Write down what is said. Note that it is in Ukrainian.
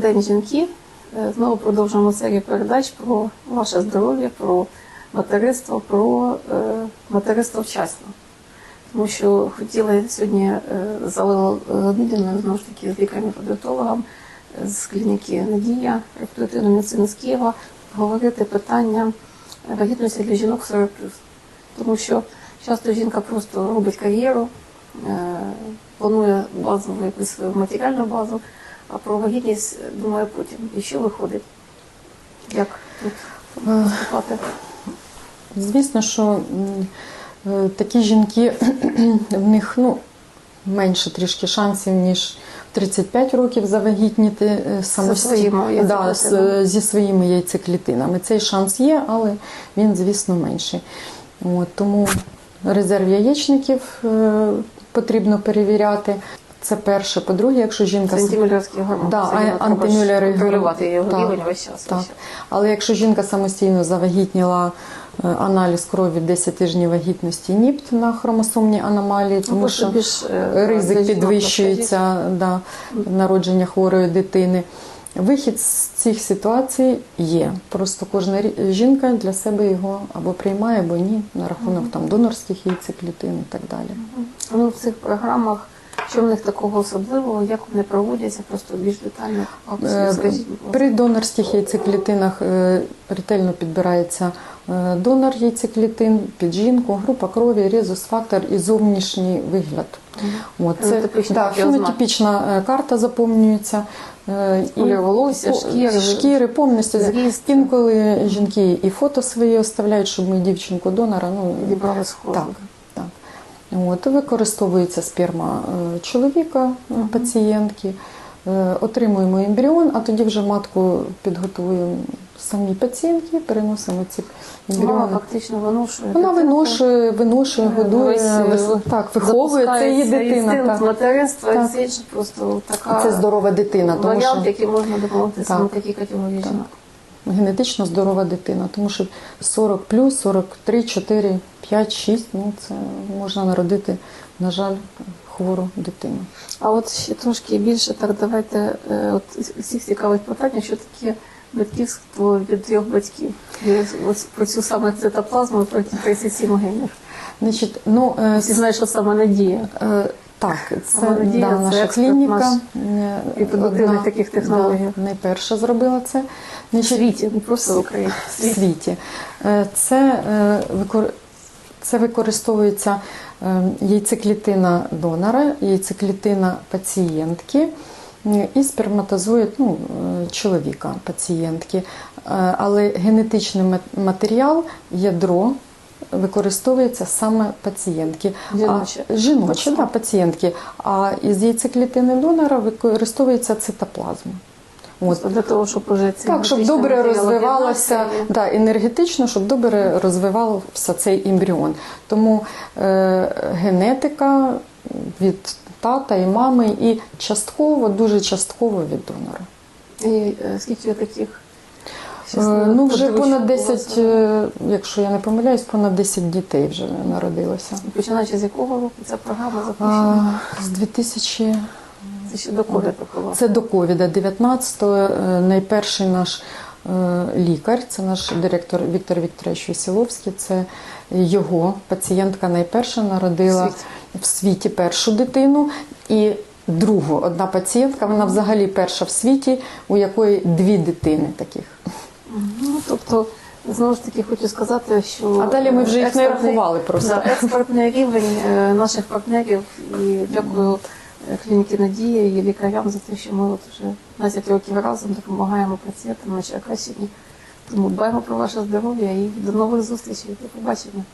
День жінки. Е, Знову продовжуємо серію передач про ваше здоров'я, про материнство, про е, материнство вчасно. Тому що хотіла сьогодні е, з знову ж таки, з лікарем-подиктологом з клініки Надія, репродуктивної медицини з Києва, говорити питання вагітності для жінок 40 Тому що часто жінка просто робить кар'єру, планує базову якусь свою матеріальну базу, а про вагітність думає потім. І що виходить? Як тут Е, поступати? Звісно, що е, такі жінки в них ну, менше трішки шансів, ніж 35 років завагітніти е, самостійно своїми да, зі своїми яйцеклітинами. Цей шанс є, але він, звісно, менший. От, тому резерв яєчників е, потрібно перевіряти. Це перше. По-друге, якщо жінка Це антимюллерський гормон. Да, а антимюллери контролювати його так, рівень весь час. Так. весь час. Але якщо жінка самостійно завагітніла е, аналіз крові 10 тижнів вагітності НІПТ на хромосомні аномалії, тому просто що більш, е, ризик підвищується да, народження хворої дитини. Вихід з цих ситуацій є. Просто кожна жінка для себе його або приймає, або ні, на рахунок там донорських яйцеклітин і так далі. Ну, в цих програмах, що в них такого особливого, як вони проводяться, просто більш детально Е. При донорських яйцеклітинах е, ретельно підбирається е, донор яйцеклітин під жінку, група крові, резус-фактор і зовнішній вигляд. От, це да, фенотипічна карта заповнюється. і волосся, шкіри. шкіри повністю. Зріст. Інколи жінки і фото свої оставляють, щоб ми дівчинку донора. Ну, Відібрали схожу. так. От, використовується сперма е, чоловіка, е, пацієнтки, е, отримуємо ембріон, а тоді вже матку підготуємо самі пацієнтки, переносимо ці Мама ембріони. фактично виношує. Вона виношує, виношує, годує, так, виховує, це її дитина. Так. материнства, Так. це просто така Це здорова дитина, тому варіант, що який можна допомогти саме Так. такій категорії жінок. Генетично здорова дитина, тому що 40 плюс, 43, 4, 5, 6, ну це можна народити, на жаль, хвору дитину. А от ще трошки більше так давайте е, от всіх цікавить питання, що таке батьківство від трьох батьків. Ось про цю саме цитоплазму, про ті 37 генів. Значить, ну, е, Всі знають, що саме надія. Так, це Молодія, да, наша експерт клініка. наш е, репродуктивних одна, таких технологій. Да, найперша зробила це. В світі, просто в Україні. В світі. Е, Це, е, це використовується яйцеклітина донора, яйцеклітина пацієнтки і сперматозоїд ну, чоловіка пацієнтки. Але генетичний мат- матеріал, ядро. Використовується саме пацієнтки. Жіноче. А, да, пацієнтки. А із яйцеклітини донора використовується цитоплазма. От. Для того, щоб уже Так, щоб добре матеріали розвивалося да, енергетично, щоб добре розвивався цей ембріон. Тому е, генетика від тата і мами, і частково, дуже частково від донора. І е, скільки таких? Е, ну, вже понад у 10, е, якщо я не помиляюсь, понад 10 дітей вже народилося. Починаючи з якого року ця програма запущена? З 2000 Це ще до ковіду була. Це до ковіда 19-го. е, Найперший наш лікар, це наш директор Віктор Вікторович Вісіловський. Це його пацієнтка найперша народила В світі. в світі першу дитину і другу. Одна пацієнтка, вона взагалі перша в світі, у якої дві дитини таких. Тобто, знову ж таки, хочу сказати, що А далі ми вже їх не рахували просто. Да, експертний рівень е, наших партнерів і дякую клініки клініці Надія і лікарям за те, що ми от вже 10 років разом допомагаємо пацієнтам на Черкащині. Тому дбаємо про ваше здоров'я і до нових зустрічей. До побачення.